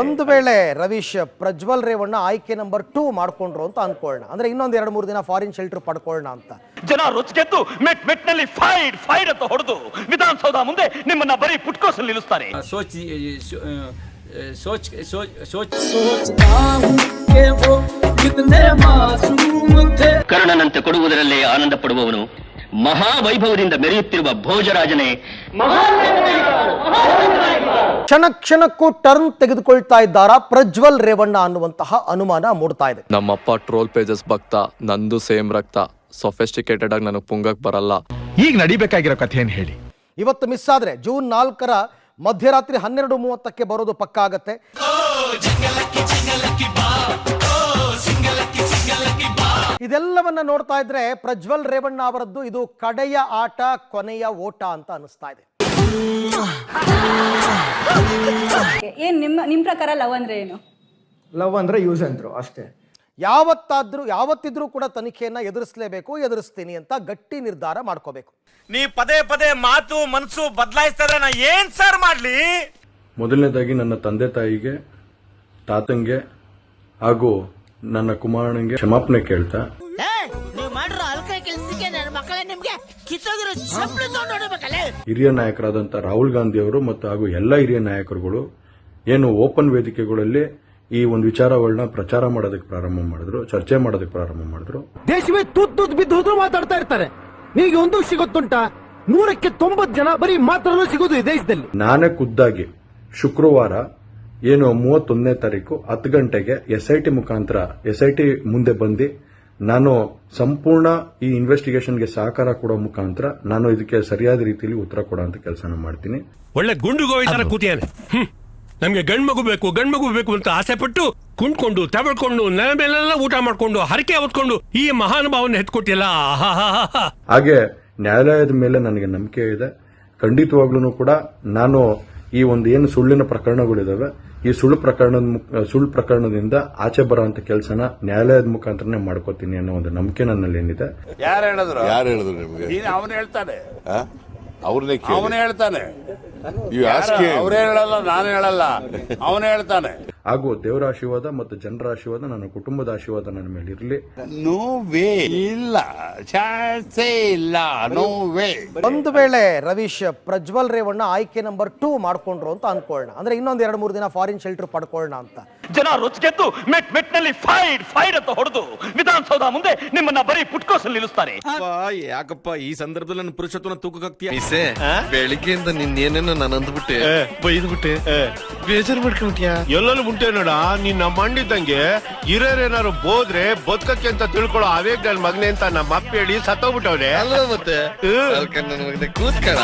ಒಂದು ವೇಳೆ ರವೀಶ್ ಪ್ರಜ್ವಲ್ ರೇವಣ್ಣ ಆಯ್ಕೆ ನಂಬರ್ ಟೂ ಮಾಡ್ಕೊಂಡ್ರು ಅಂತ ಅನ್ಕೊಳ್ಳ ಅಂದ್ರೆ ಇನ್ನೊಂದ್ ಎರಡು ಮೂರು ದಿನ ಫಾರಿನ್ ಶೆಲ್ಟರ್ ಪಡ್ಕೊಳ್ಳೋಣ ಅಂತ. ಜನ ರೊಚ್ಗೆದ್ದು ಮೆಟ್ ಮೆಟ್ನಲ್ಲಿ ಫೈಡ್ ಫೈಡ್ ಅಂತ ಹೊಡೆದು ವಿಧಾನಸೌಧ ಮುಂದೆ ನಿಮ್ಮನ್ನ ಬರೀ ಪುಟ್ಕೋಸಲ್ಲಿ ನಿಲ್ಲಿಸ್ತಾರೆ. ಸೋಚಿ ಸೋಚ್ ಸೋಚ್ ಕರ್ಣನಂತೆ ಕೊಡುವುದರಲ್ಲಿ ಆನಂದ ಪಡುವವನು. ಮಹಾವೈಭವದಿಂದ ಮೆರೆಯುತ್ತಿರುವ ಭೋಜರಾಜನೇ ಕ್ಷಣ ಕ್ಷಣಕ್ಕೂ ಟರ್ನ್ ತೆಗೆದುಕೊಳ್ತಾ ಇದ್ದಾರಾ ಪ್ರಜ್ವಲ್ ರೇವಣ್ಣ ಅನ್ನುವಂತಹ ಅನುಮಾನ ಮೂಡ್ತಾ ಇದೆ. ನಮ್ಮಪ್ಪ ಟ್ರೋಲ್ ಪೇಜಸ್ ಭಕ್ತ ನಂದು ಸೇಮ್ ರಕ್ತ. ಸೊಫೆಸ್ಟಿಕೇಟೆಡ್ ಆಗಿ ನನಗೆ ಪುಂಗಕ್ ಬರಲ್ಲ. ಈಗ ನಡಿಬೇಕಾಗಿರೋ ಕಥೆ ಏನ್ ಹೇಳಿ. ಇವತ್ತು ಮಿಸ್ ಆದ್ರೆ ಜೂನ್ ನಾಲ್ಕರ ಮಧ್ಯರಾತ್ರಿ ಹನ್ನೆರಡು ಮೂವತ್ತಕ್ಕೆ ಬರೋದು ಪಕ್ಕ ಆಗತ್ತೆ. ಇದೆಲ್ಲವನ್ನ ನೋಡ್ತಾ ಇದ್ರೆ ಪ್ರಜ್ವಲ್ ರೇವಣ್ಣ ಅವರದ್ದು ಇದು ಕಡೆಯ ಆಟ ಕೊನೆಯ ಓಟ ಅಂತ ಅನಿಸ್ತಾ ಇದೆ. ಏನ್ ನಿಮ್ಮ ನಿಮ್ ಪ್ರಕಾರ ಲವ್ ಅಂದ್ರೆ ಏನು? ಲವ್ ಅಂದ್ರೆ ಯೂಸ್ ಅಂದ್ರು ಅಷ್ಟೇ. ಯಾವತ್ತಾದ್ರೂ ಯಾವತ್ತಿದ್ರೂ ಕೂಡ ತನಿಖೆಯನ್ನ ಎದುರಿಸಲೇಬೇಕು ಎದುರಿಸ್ತೀನಿ ಅಂತ ಗಟ್ಟಿ ನಿರ್ಧಾರ ಮಾಡ್ಕೋಬೇಕು. ನೀ ಪದೇ ಪದೇ ಮಾತು ಮನಸ್ಸು ಬದಲಾಯಿಸ್ತಾ ಇದ್ರೆ ನಾ ಏನ್ ಸರ್ ಮಾಡ್ಲಿ? ಮೊದಲನೇದಾಗಿ ನನ್ನ ತಂದೆ ತಾಯಿಗೆ ತಾತಂಗೆ ಹಾಗೂ ನನ್ನ ಕುಮಾರನಿಗೆ ಕ್ಷಮಾಪಣೆ ಕೇಳ್ತಾ ನೀವು ಮಾಡಿರೋ ಅಲ್ಕ ಕೆಲ್ಸಕ್ಕೆ ನನ್ನ ಮಕ್ಕಳೇ ನಿಮ್ಗೆ ಕಿತ್ತೋಗಿರೋ ಚಪ್ಪಲಿ ತಗೊಂಡು ನೋಡ್ಬೇಕಲ್ಲೇ ಹಿರಿಯ ನಾಯಕರಾದಂಥ ರಾಹುಲ್ ಗಾಂಧಿ ಅವರು ಮತ್ತು ಹಾಗೂ ಎಲ್ಲ ಹಿರಿಯ ನಾಯಕರುಗಳು ಏನು ಓಪನ್ ವೇದಿಕೆಗಳಲ್ಲಿ ಈ ಒಂದು ವಿಚಾರಗಳನ್ನ ಪ್ರಚಾರ ಮಾಡೋದಕ್ಕೆ ಪ್ರಾರಂಭ ಮಾಡಿದ್ರು ಚರ್ಚೆ ಮಾಡೋದಕ್ಕೆ ಪ್ರಾರಂಭ ಮಾಡಿದ್ರು. ದೇಶವೇ ತುದ್ ತೂತ್ ಬಿದ್ದು ಹೋದ್ರು ಮಾತಾಡ್ತಾ ಇರ್ತಾರೆ. ನಿಮಗೆ ಒಂದು ಸಿಗುತ್ತುಂಟ ನೂರಕ್ಕೆ ತೊಂಬತ್ತು ಜನ ಬರೀ ಮಾತಾಡಲು ಸಿಗೋದು ಈ ದೇಶದಲ್ಲಿ. ನಾನೇ ಖುದ್ದಾಗಿ ಶುಕ್ರವಾರ ಏನು ಮೂವತ್ತೊಂದನೇ ತಾರೀಕು ಹತ್ತು ಗಂಟೆಗೆ ಎಸ್ ಐ ಟಿ ಮುಖಾಂತರ ಎಸ್ ಐ ಟಿ ಮುಂದೆ ಬಂದು ನಾನು ಸಂಪೂರ್ಣ ಈ ಇನ್ವೆಸ್ಟಿಗೇಷನ್ಗೆ ಸಹಕಾರ ಕೊಡೋ ಮುಖಾಂತರ ನಾನು ಇದಕ್ಕೆ ಸರಿಯಾದ ರೀತಿಯಲ್ಲಿ ಉತ್ತರ ಕೊಡೋ ಅಂತ ಕೆಲಸನ ಮಾಡ್ತೀನಿ. ಒಳ್ಳೆ ಗುಂಡು ಗೋವಿ ತರ ಕೂತಿಯಾನೆ ನಮ್ಗೆ ಗಂಡ್ ಮಗು ಬೇಕು ಗಂಡ್ ಮಗು ಬೇಕು ಅಂತ ಆಸೆ ಪಟ್ಟು ಕುಂಡ್ಕೊಂಡು ತಬಳ್ಕೊಂಡು ನೆಲ ಮೇಲೆಲ್ಲ ಊಟ ಮಾಡ್ಕೊಂಡು ಹರಕೆ ಹೊತ್ಕೊಂಡು ಈ ಮಹಾನುಭಾವನ ಎತ್ಕೊಟ್ಟಿಲ್ಲ. ಹಾಗೆ ನ್ಯಾಯಾಲಯದ ಮೇಲೆ ನನಗೆ ನಂಬಿಕೆ ಇದೆ. ಖಂಡಿತವಾಗ್ಲೂ ಕೂಡ ನಾನು ಈ ಒಂದು ಏನು ಸುಳ್ಳಿನ ಪ್ರಕರಣಗಳಿದಾವೆ ಈ ಸುಳ್ಳು ಪ್ರಕರಣದ ಮುಖ- ಸುಳ್ಳು ಪ್ರಕರಣದಿಂದ ಆಚೆ ಬರುವಂತ ಕೆಲಸನ ನ್ಯಾಯಾಲಯದ ಮುಖಾಂತರನೇ ಮಾಡ್ಕೋತೀನಿ ಅನ್ನೋ ಒಂದು ನಂಬಿಕೆ ನನ್ನಲ್ಲಿ ಏನಿದೆ. ಯಾರು ಹೇಳಿದ್ರು? ಯಾರು ಹೇಳಿದ್ರು ನಿಮಗೆ? ನೀನು ಅವನು ಹೇಳ್ತಾನೆ. ಅವ್ರನ್ನೇ ಅವನು ಹೇಳ್ತಾನೆ. ಅವರೇ ಹೇಳಲ್ಲ ನಾನು ಹೇಳಲ್ಲ. ಅವನು ಹೇಳ್ತಾನೆ. ಹಾಗೂ ದೇವರ ಆಶೀರ್ವಾದ ಮತ್ತು ಜನರ ಆಶೀರ್ವಾದ ನನ್ನ ಕುಟುಂಬದ ಆಶೀರ್ವಾದ ನನ್ನ ಮೇಲೆ ಇರಲಿ. ನೋ ವೇ ಇಲ್ಲ. ಚಾನ್ಸೇ ಇಲ್ಲ. ನೋ ವೇ ಒಂದು ವೇಳೆ ರವೀಶ್ ಪ್ರಜ್ವಲ್ ರೇವಣ್ಣ ಆಯ್ಕೆ ನಂಬರ್ ಟೂ ಮಾಡ್ಕೊಂಡ್ರು ಅಂತ ಅನ್ಕೊಳ್ಳೋಣ. ಅಂದ್ರೆ ಇನ್ನೊಂದ್ ಎರಡು ಮೂರು ದಿನ ಫಾರಿನ್ ಶೆಲ್ಟರ್ ಪಡ್ಕೊಳ್ಳೋಣ ಅಂತ. ಜನ ರುಚಿಗೆದ್ದು ಮೆಟ್ ಮೆಟ್ನಲ್ಲಿ ಫೈಡ್ ಫೈಡ್ ಅಂತ ಹೊಡೆದು ವಿಧಾನಸೌಧ ಮುಂದೆ ನಿಮ್ಮನ್ನ ಬರೀ ಪುಟ್ಕೋಸಲ್ಲಿ ನಿಲ್ಲಿಸ್ತಾರೆ. ಯಾಕಪ್ಪ ಈ ಸಂದರ್ಭದಲ್ಲಿ ನನ್ನ ಪುರುಷತ್ವನ ತೂಕಕ್ಕಾಗ್ತೀಯ? ಬೆಳಿಗ್ಗೆಯಿಂದ ನಿನ್ನೇನೇನೋ ನಾನು ಅಂದ್ಬಿಟ್ಟೆ. ಬೈದ್ಬಿಟ್ಟೆ. ಬೇಜಾರು ಮಾಡ್ಕೊಂಬಿಟ್ಯಾ ಎಲ್ಲೆಲ್ಲಿ ಉಂಟೆ ನೋಡ ನಿನ್ನ ಮಂಡಿದ್ದಂಗೆ ಹಿರಿಯರೇನಾರು ಬೋದ್ರೆ ಬದುಕಕ್ಕೆ ಅಂತ ತಿಳ್ಕೊಳ್ಳೋ ಅವೇಗ್ ನನ್ ಮಗನೇ ಅಂತ ನಮ್ಮ ಅಪ್ಪ ಹೇಳಿ ಸತ್ತೋಗ್ಬಿಟ್ಟವ್ರೆ. ಅಲ್ವಾ ಮತ್ತೆ? ಕೂತ್ಕಣ.